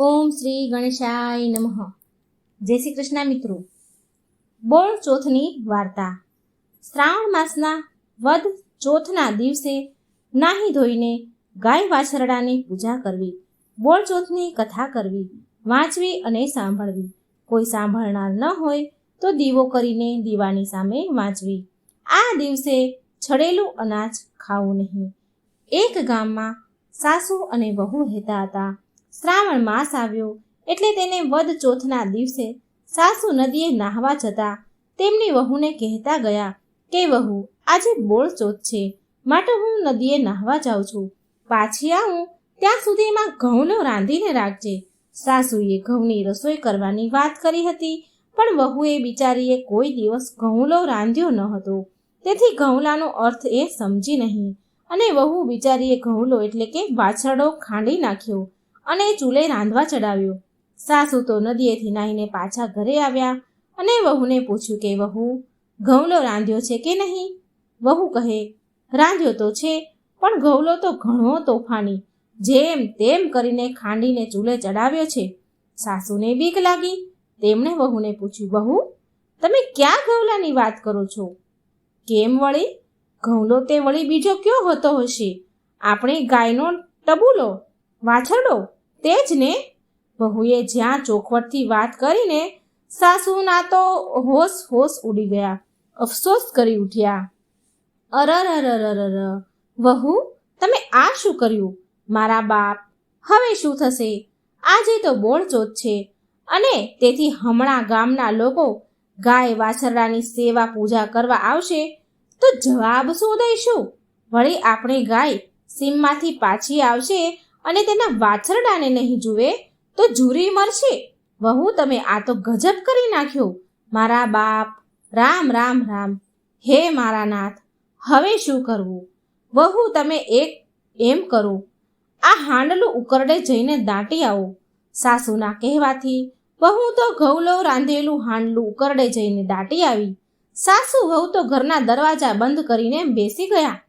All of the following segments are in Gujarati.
ઓમ શ્રી ગણેશાય નમઃ. જય શ્રી કૃષ્ણ મિત્રો. બોળ ચોથની વાર્તા. શ્રાવણ માસના વદ ચોથના દિવસે નાહી ધોઈને ગાય વાછરડાની પૂજા કરવી. બોળ ચોથની કથા કરવી, વાંચવી અને સાંભળવી. કોઈ સાંભળનાર ન હોય તો દીવો કરીને દીવાની સામે વાંચવી. આ દિવસે છડેલું અનાજ ખાવું નહીં. એક ગામમાં સાસુ અને વહુ રહેતા હતા. શ્રાવણ માસ આવ્યો એટલે તેને વદ ચોથના દિવસે સાસુ નદીએ નાહવા જતા તેમની વહુને કહેતા ગયા, કે વહુ, આજે બોળ ચોથ છે, માટે હું નદીએ નાહવા જાઉં છું. પાછી આવું, ત્યાં સુધીમાં ઘઉંનો રાંધીને રાખજે. સાસુએ ઘઉંની રસોઈ કરવાની વાત કરી હતી, પણ વહુએ બિચારીએ કોઈ દિવસ ઘઉંલો રાંધ્યો ન હતો. તેથી ઘઉંલાનો અર્થ એ સમજી નહીં. અને વહુ બિચારીએ ઘઉંલો એટલે કે વાછરડો ખાંડી નાખ્યો. અને ચૂલે રાંધવા ચડાવ્યો. સાસુ તો નદીએથી નાહીને પાછા ઘરે આવ્યા અને વહુને પૂછ્યું કે, વહુ ઘઉંલો રાંધ્યો છે કે નહીં? વહુ કહે, રાંધ્યો તો છે, પણ ઘઉંલો તો ઘણો તોફાની, જેમ તેમ કરીને ખાંડીને ચૂલે ચડાવ્યો છે. સાસુને બીક લાગી. તેમણે વહુને પૂછ્યું, વહુ, તમે ક્યાં ઘઉલાની વાત કરો છો? કેમ વળી? ઘઉંલો તે વળી બીજો કયો હોતો હશે? આપણે ગાયનો ટબુલો, વાછરડો તે જ ને વહુએ જ્યાં ચોખવટથી વાત કરીને સાસુના તો હોશ હોશ ઉડી ગયા. અફસોસ કરી ઉઠ્યા. અરર વહુ, તમે આ શું કર્યું? મારા બાપ, હવે શું થશે? આજે તો બોળચોથ છે અને તેથી હમણાં ગામના લોકો ગાય વાછરડાની સેવા પૂજા કરવા આવશે તો જવાબ શું દઈશું? વળી આપણે ગાય સીમમાંથી પાછી આવશે અને તેના વાછરડાને નહીં જુએ, તો ઝૂરી મરશે. વહુ, તમે આ તો ગજબ કરી નાખ્યો. મારા બાપ, રામ રામ રામ. હે મારા નાથ, હવે શું કરવું? વહુ, તમે એક એમ કરો. આ હાંડલું ઉકરડે જઈને દાટી આવો. સાસુના કહેવાથી વહુ તો ઘઉલો રાંધેલું હાંડલું ઉકરડે જઈને દાટી આવી. સાસુ, વહુ તો ઘરના દરવાજા બંધ કરીને બેસી ગયા.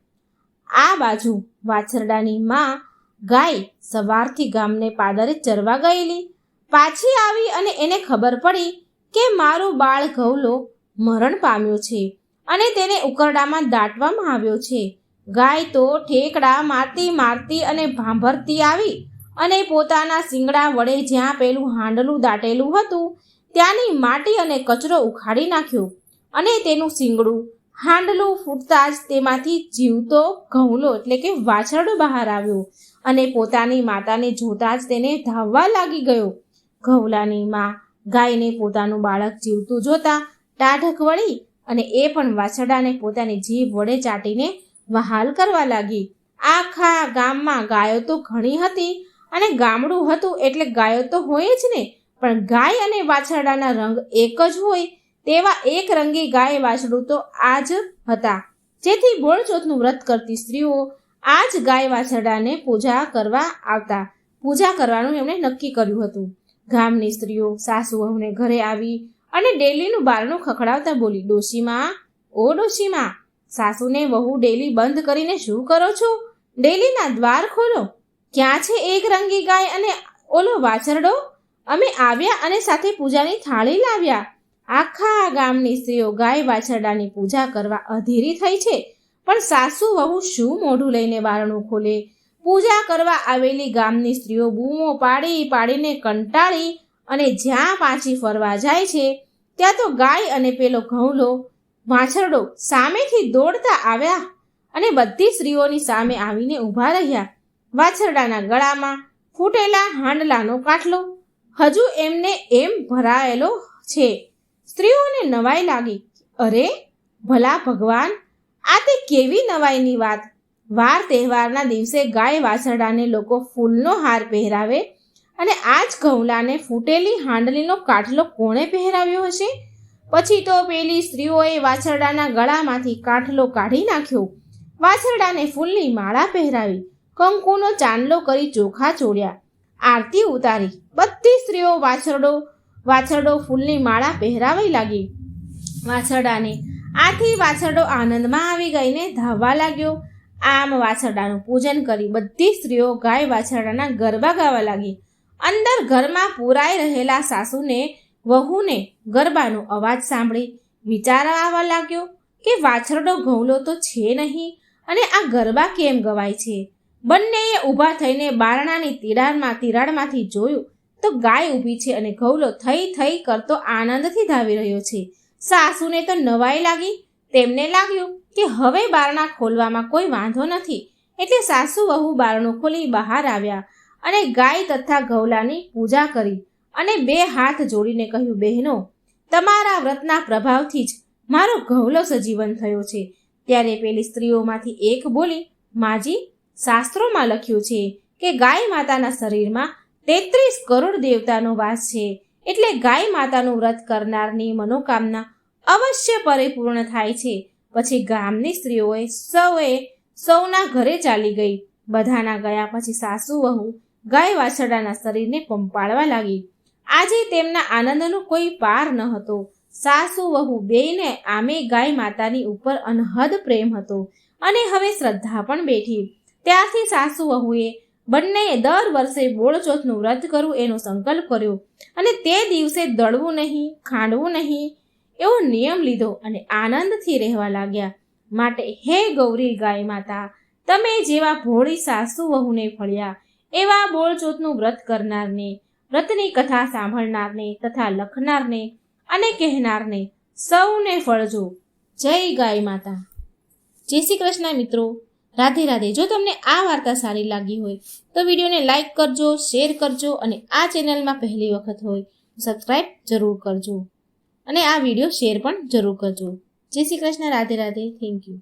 આ બાજુ વાછરડાની માં ગાય સવારથી ગામને પાદરે ચરવા ગયેલી. પાછી આવી અને એને ખબર પડી કે મારું બાળ ઘઉલો મરણ પામ્યો છે અને તેને ઉકરડામાં દાટવામાં આવ્યો છે. ગાય તો ઠેકડા મારતી મારતી અને ભાંભરતી આવી અને પોતાના શિંગડા વડે જ્યાં પેલું હાંડલું દાટેલું હતું ત્યાંની માટી અને કચરો ઉખાડી નાખ્યો અને તેનું શિંગડું હાંડલું ફૂટતા જ તેમાંથી જીવતો ઘઉલો એટલે કે વાછરડો બહાર આવ્યો. અને પોતાની માતાને જોતા જ તેને ધાવવા લાગી ગયો. ઘઉલાની માં ગાયને પોતાનું બાળક જીવતું જોતા ટાઢક વળી અને એ પણ વાછરડાને પોતાની જીભ વડે ચાટીને વહાલ કરવા લાગી. આખા ગામમાં ગાયો તો ઘણી હતી અને ગામડું હતું એટલે ગાયો તો હોય જ ને, પણ ગાય અને વાછરડાના રંગ એક જ હોય તેવા એક રંગી ગાય વાછડું તો આ જ હતા. જેથી બોળચોથનું વ્રત કરતી સ્ત્રીઓ આ જ ગાય વાછરડાને પૂજા કરવા આવતા. પૂજા કરવાનું એમણે નક્કી કર્યું હતું. ગામની સ્ત્રીઓ, સાસુ વહુને ઘરે આવી અને ડેલીનું બારણું ખખડાવતા બોલી, ડોશીમાં, ઓ ડોશીમાં, સાસુને વહુ ડેલી બંધ કરીને શું કરો છો? ડેલીના દ્વાર ખોલો. ક્યાં છે એક રંગી ગાય અને ઓલો વાછરડો? અમે આવ્યા અને સાથે પૂજાની થાળી લાવ્યા. આખા ગામની સ્ત્રીઓ ગાય વાછરડાની પૂજા કરવા અધીરી થઈ છે. પણ સાસુ વહુ શું મોઢું લઈને બારણું ખોલે? પૂજા કરવા આવેલી ગામની સ્ત્રીઓ બૂમો પાડી પાડીને કંટાળી અને જ્યાં પાછી ફરવા જાય છે, ત્યાં તો ગાય અને પેલો ઘઉંલો વાછરડો સામેથી દોડતા આવ્યા અને બધી સ્ત્રીઓની સામે આવીને ઊભા રહ્યા. વાછરડાના ગળામાં ફૂટેલા હાંડલાનો કાટલો. હજુ એમને એમ ભરાયેલો છે. સ્ત્રીઓને નવાઈ લાગી. અરે, ભલા ભગવાન આ તે કેવી નવાઈની વાત? વાર તહેવારના દિવસે ગાય વાછરડાને લોકો ફૂલનો હાર પહેરાવે અને આ જ ઘઉંલાને ફૂટેલી હાંડલીનો કાટલો કોણે પહેરાવ્યો હશે? પછી તો પેલી સ્ત્રીઓએ વાછરડાના ગળામાંથી કાટલો કાઢી નાખ્યો. વાછરડાને ફૂલની માળા પહેરાવી, કંકુનો ચાંદલો કરી ચોખા ચોડ્યા આરતી ઉતારી. બધી સ્ત્રીઓ વાછરડો વાછરડો ફૂલની માળા પહેરાવી લાગી. વાછરડાને આથી વાછરડો આનંદમાં આવી ગઈને ધાવવા લાગ્યો. આમ વાછરડાનું પૂજન કરી બધી સ્ત્રીઓ ગાય વાછરડાના ગરબા ગાવા લાગી. અંદર ઘરમાં પૂરાઈ રહેલા સાસુને, વહુને ગરબાનો અવાજ સાંભળી વિચાર આવવા લાગ્યો કે વાછરડો ઘઉલો તો છે નહીં અને આ ગરબા કેમ ગવાય છે? બંનેએ ઊભા થઈને બારણાની તિરાડમાં, તિરાડમાંથી જોયું તો ગાય ઊભી છે અને ઘઉલો થઈ થઈ કરતો આનંદથી ધાવી રહ્યો છે. સાસુને તો નવાઈ લાગી. તેમને લાગ્યું કે હવે બારણા ખોલવામાં કોઈ વાંધો નથી. એટલે સાસુ વહુ બારણું ખોલી બહાર આવ્યા અને ગાય તથા ગૌલાની પૂજા કરી અને બે હાથ જોડીને કહ્યું, બહેનો, તમારા વ્રતના પ્રભાવથી જ મારો ઘવલો સજીવન થયો છે. ત્યારે પેલી સ્ત્રીઓમાંથી એક બોલી, માજી, શાસ્ત્રોમાં લખ્યું છે કે ગાય માતાના શરીરમાં તેત્રીસ કરોડ દેવતાનો વાસ છે. એટલે ગાય માતાનું વ્રત કરનારની મનોકામના અવશ્ય પરિપૂર્ણ થાય છે. પછી ગામની સ્ત્રીઓએ સૌએ સૌના ઘરે ચાલી ગઈ. બધાના ગયા પછી સાસુ, વહુ ગાય વાછરડાના શરીરને પંપાળવા લાગી. આજે તેમના આનંદનો કોઈ પાર ન હતો. સાસુ, વહુ બેયને આમે ગાય માતાની ઉપર અનહદ પ્રેમ હતો અને હવે શ્રદ્ધા પણ બેઠી. ત્યારથી સાસુ, વહુએ બંનેએ દર વર્ષે બોળચોથનું વ્રત કરવું એનો સંકલ્પ કર્યો. અને તે દિવસે દળવું નહીં, ખાંડવું નહીં, એવો નિયમ લીધો અને આનંદથી રહેવા લાગ્યા. માટે હે ગૌરી ગાય માતા, તમે જેવા ભોળી સાસુ વહુને ફળ્યા, એવા બોળચોથનું વ્રત કરનારને, વ્રતની કથા સાંભળનારને તથા લખનારને અને કહેનારને સૌને ફળજો. જય ગાય માતા. જય શ્રી કૃષ્ણ મિત્રો. રાધે રાધે. જો તમને આ વાર્તા સારી લાગી હોય, તો વિડીયોને લાઈક કરજો, શેર કરજો અને આ ચેનલમાં પહેલી વખત હોય સબસ્ક્રાઈબ જરૂર કરજો. અને આ વીડિયો શેર પણ જરૂર કરજો. જય શ્રી કૃષ્ણ, રાધે રાધે. Thank you.